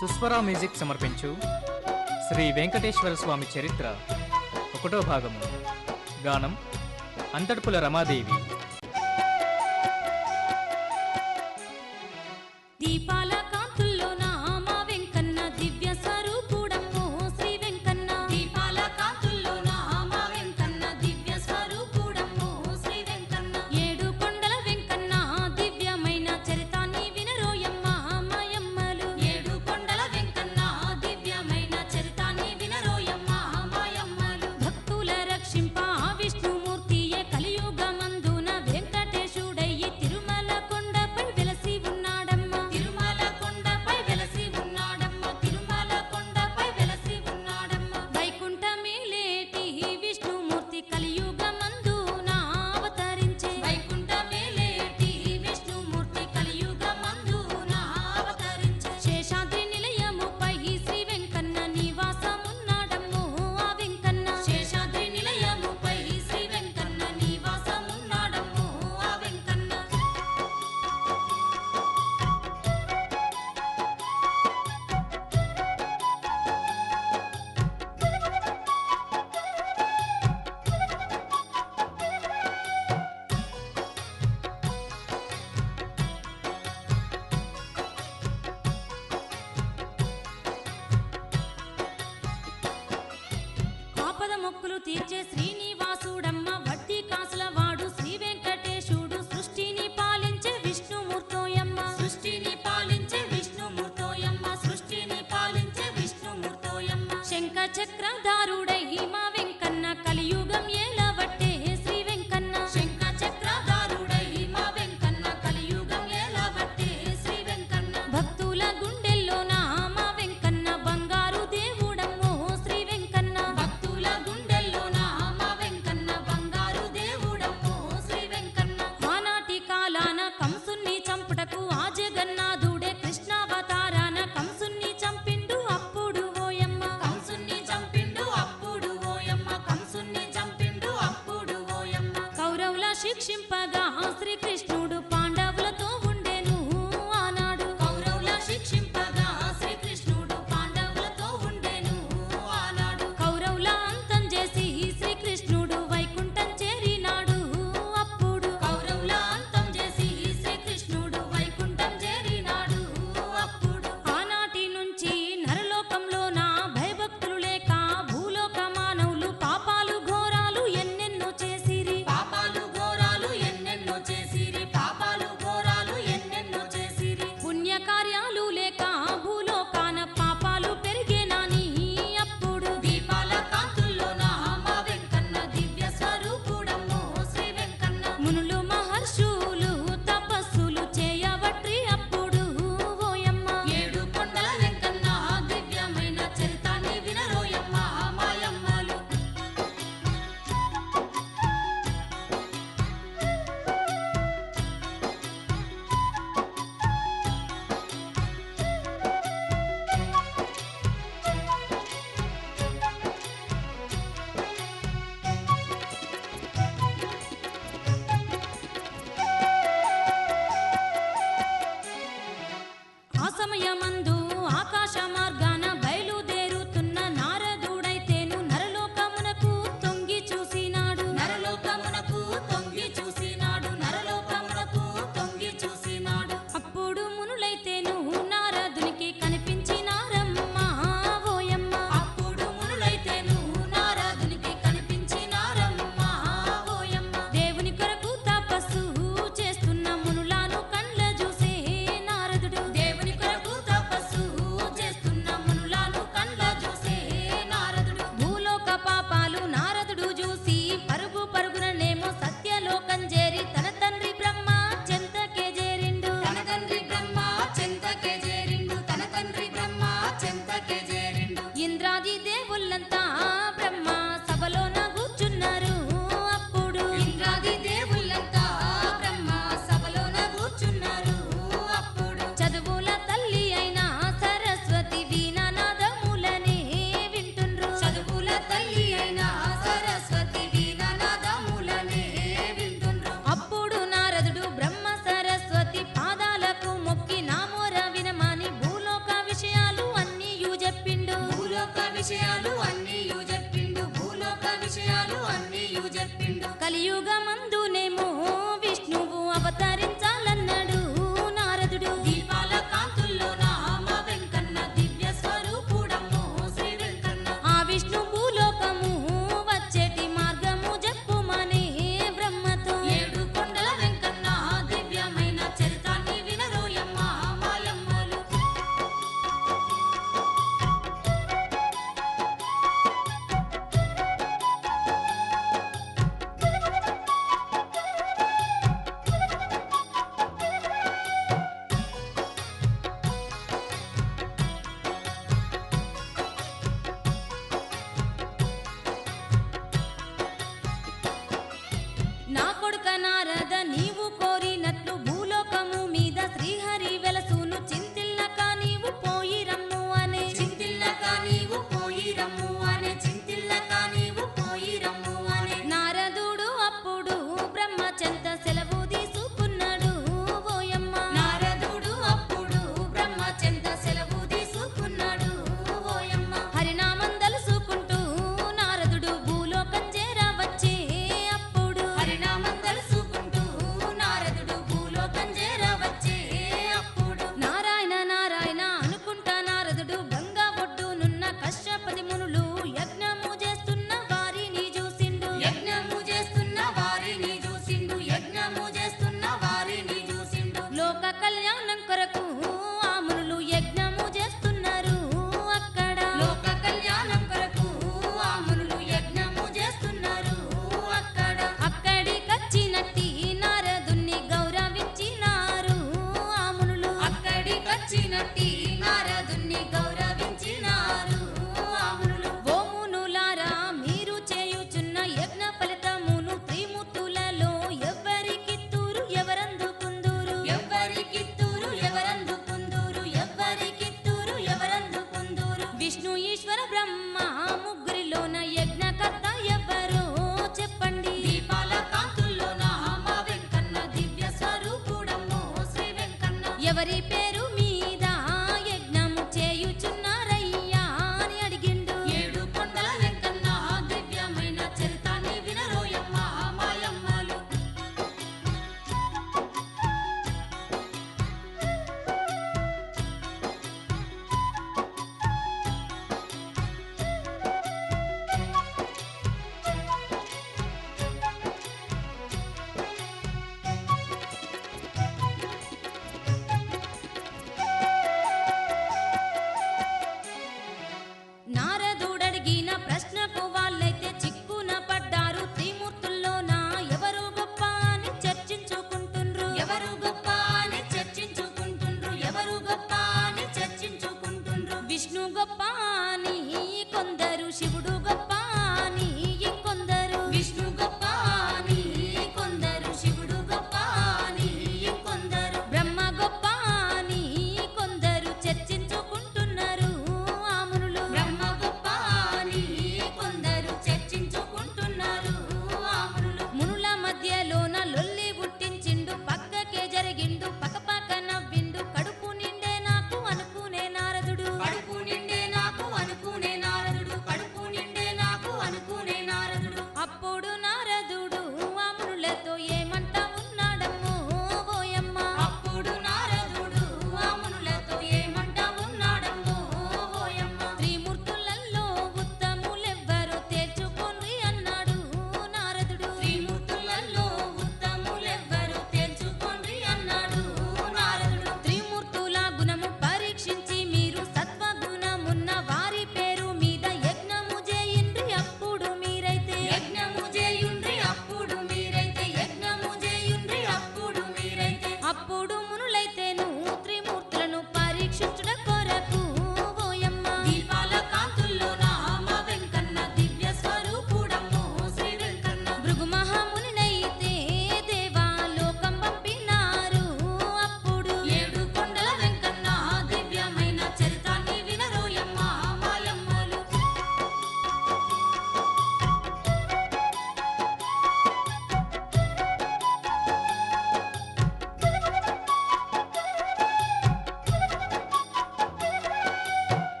సుస్వరా music సమర్పించు. శ్రీ వెంకటేశ్వర స్వామి చరిత్ర ఒకటో భాగము. గానం అంతడుపుల రమాదేవి. तिचे Shri te pagar.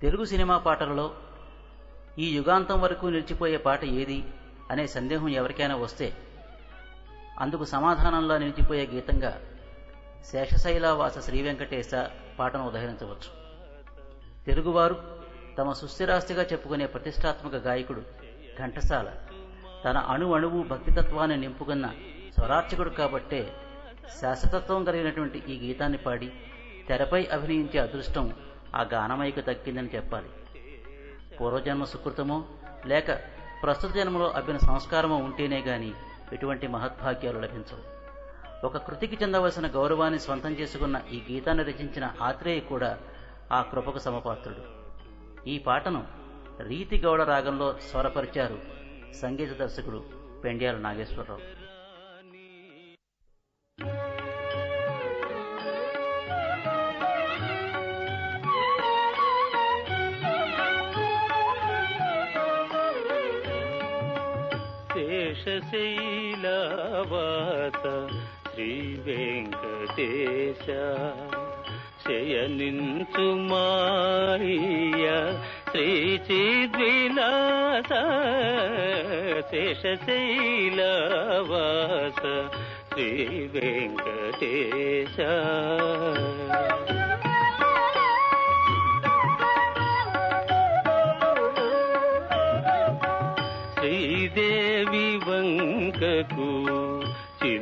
Telugu cinema పాటలలో ఈ యుగాంతం వరకు నిలిచిపోయే పాట ఏది అనే సందేహం ఎవరికైనా వస్తే అందుకు సమాధానంలో నిలిచిపోయే గీతంగా శేషశైలావాస శ్రీ వెంకటేశ పాటను ఉదహరించవచ్చు. తెలుగువారు తమ సుస్థిరాస్తిగా చెప్పుకునే ప్రతిష్టాత్మక గాయకుడు ఘంటసాల. తన అణు అణువు భక్తితత్వాన్ని నింపుకున్న స్వరార్చకుడు కాబట్టే శాశ్వతత్వం కలిగినటువంటి ఈ గీతాన్ని పాడి తెరపై అభినయించే అదృష్టం ఆ గానమయ్యకు దక్కిందని చెప్పాలి. పూర్వజన్మ సుకృతమో లేక ప్రస్తుత జన్మలో అబ్బిన సంస్కారమో ఉంటేనే గాని ఎటువంటి మహద్భాగ్యాలు లభించవు. ఒక కృతికి చెందవలసిన గౌరవాన్ని స్వంతం చేసుకున్న ఈ గీతాన్ని రచించిన ఆత్రేయ కూడా ఆ కృపకు సమపాత్రుడు. ఈ పాటను రీతి గౌడ రాగంలో స్వరపరిచారు సంగీత దర్శకుడు పెండ్యాల నాగేశ్వరరావు. శేషశైలవాస శ్రీ వెంకటేశ శయనించు మాయ శ్రీ చిద్విలాస శేషశైలవాస శ్రీ వెంకటేశ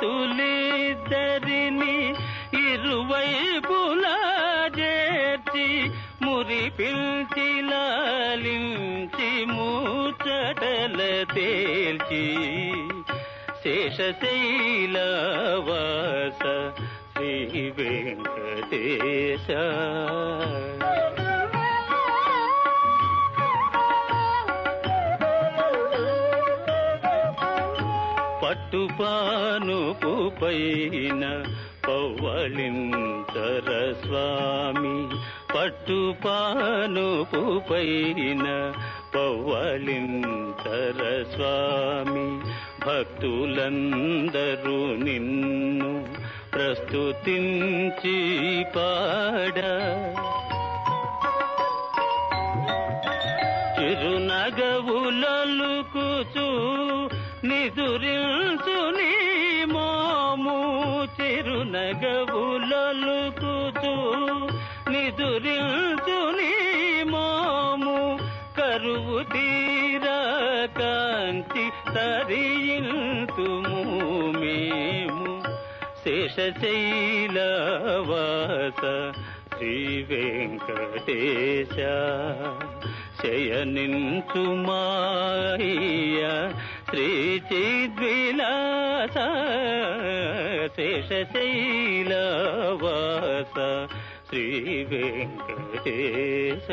సతు శ్రీమతులిద్దరిని ఇరువైపులా చేర్చి మురి పిల్చి లాలించి మూచటల తేల్చి శేషశైలవాస శ్రీ వెంకటేశ. పట్టుపానుపు పైన పవ్వళింతర స్వామి. పట్టుపానుపు పైన పవ్వళింతర స్వామి. భక్తులందరూ నిన్ను ప్రస్తుతించి పాడ. చిరునగవులలుకుచు నిదురిల్చు నీ చిరునగవులలుకుచు నిదురించు నీ మోము కరువు తీర కాంతి తరియింతుము మేము శేషశైలవాస శ్రీ వెంకటేశ శయనించు మాయ శ్రీచిద్విలాస శేషశైలవాస శ్రీ వెంకటేశ